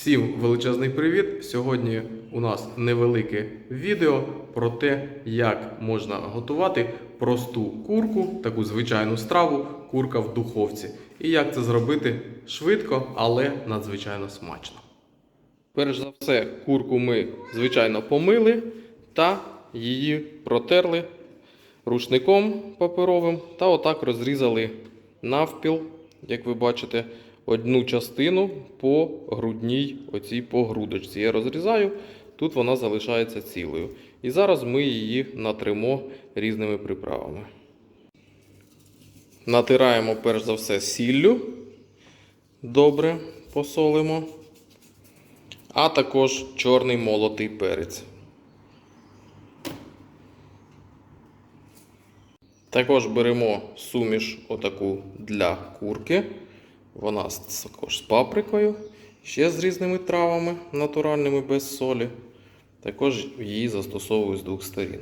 Всім величезний привіт! Сьогодні у нас невелике відео про те, як можна готувати просту курку, таку звичайну страву, курка в духовці. І як це зробити швидко, але надзвичайно смачно. Перш за все, курку ми, звичайно, помили та її протерли рушником паперовим та отак розрізали навпіл, як ви бачите, одну частину по грудній оцій по грудочці. Я розрізаю, тут вона залишається цілою. І зараз ми її натримо різними приправами. Натираємо перш за все сіллю. Добре посолимо. А також чорний молотий перець. Також беремо суміш отаку для курки. Вона також з паприкою, ще з різними травами натуральними без солі. Також її застосовую з двох сторін.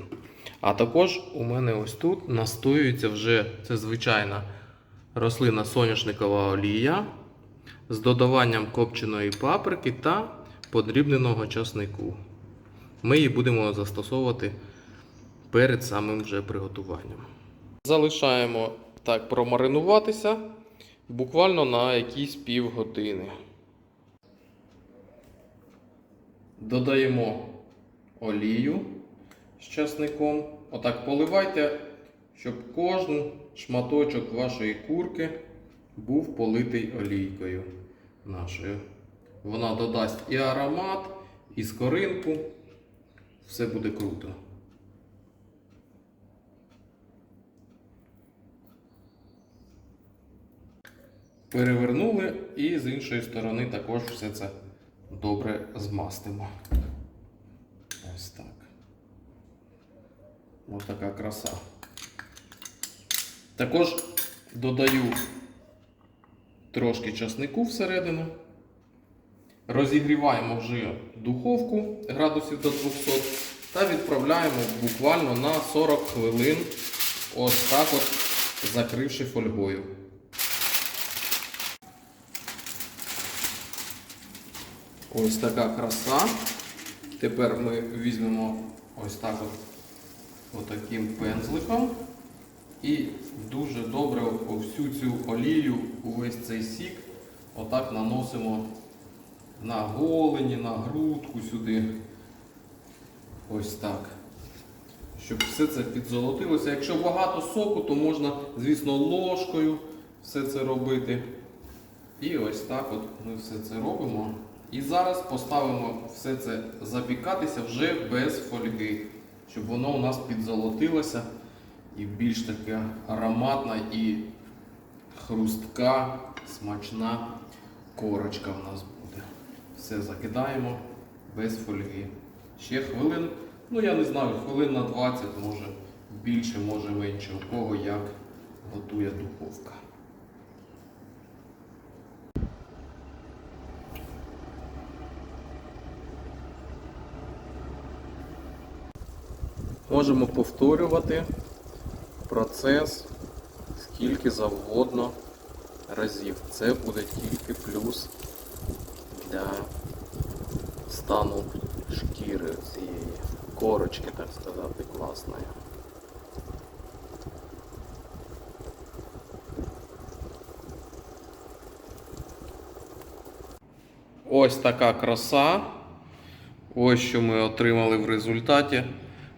А також у мене ось тут настоюється вже це звичайна рослина соняшникова олія з додаванням копченої паприки та подрібненого часнику. Ми її будемо застосовувати перед самим вже приготуванням. Залишаємо так промаринуватися буквально на якісь півгодини. Додаємо олію з часником. Отак поливайте, щоб кожен шматочок вашої курки був политий олійкою нашою. Вона додасть і аромат, і скоринку. Все буде круто. Перевернули і з іншої сторони також все це добре змастимо. Ось так. Ось така краса. Також додаю трошки часнику всередину. Розігріваємо вже духовку градусів до 200 та відправляємо буквально на 40 хвилин, ось так от закривши фольгою. Ось така краса. Тепер ми візьмемо ось так от отаким пензликом і дуже добре всю цю олію, увесь цей сік, отак наносимо на голені, на грудку сюди. Ось так. Щоб все це підзолотилося. Якщо багато соку, то можна, звісно, ложкою все це робити. І ось так от ми все це робимо. І зараз поставимо все це запікатися вже без фольги, щоб воно у нас підзолотилося і більш таке ароматна і хрустка, смачна корочка в нас буде. Все закидаємо без фольги. Ще хвилин, ну я не знаю, хвилин на 20, може більше, може менше, у кого як готує духовка. Можемо повторювати процес скільки завгодно разів. Це буде тільки плюс для стану шкіри цієї корочки, так сказати, класної. Ось така краса. Ось що ми отримали в результаті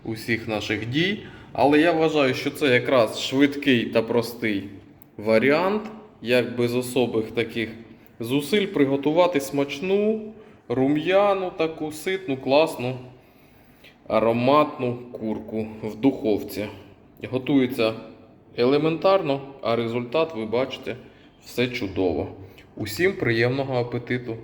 усіх наших дій. Але я вважаю, що це якраз швидкий та простий варіант, як без особих таких зусиль приготувати смачну, рум'яну, таку ситну, класну, ароматну курку в духовці. Готується елементарно, а результат ви бачите все чудово. Усім приємного апетиту!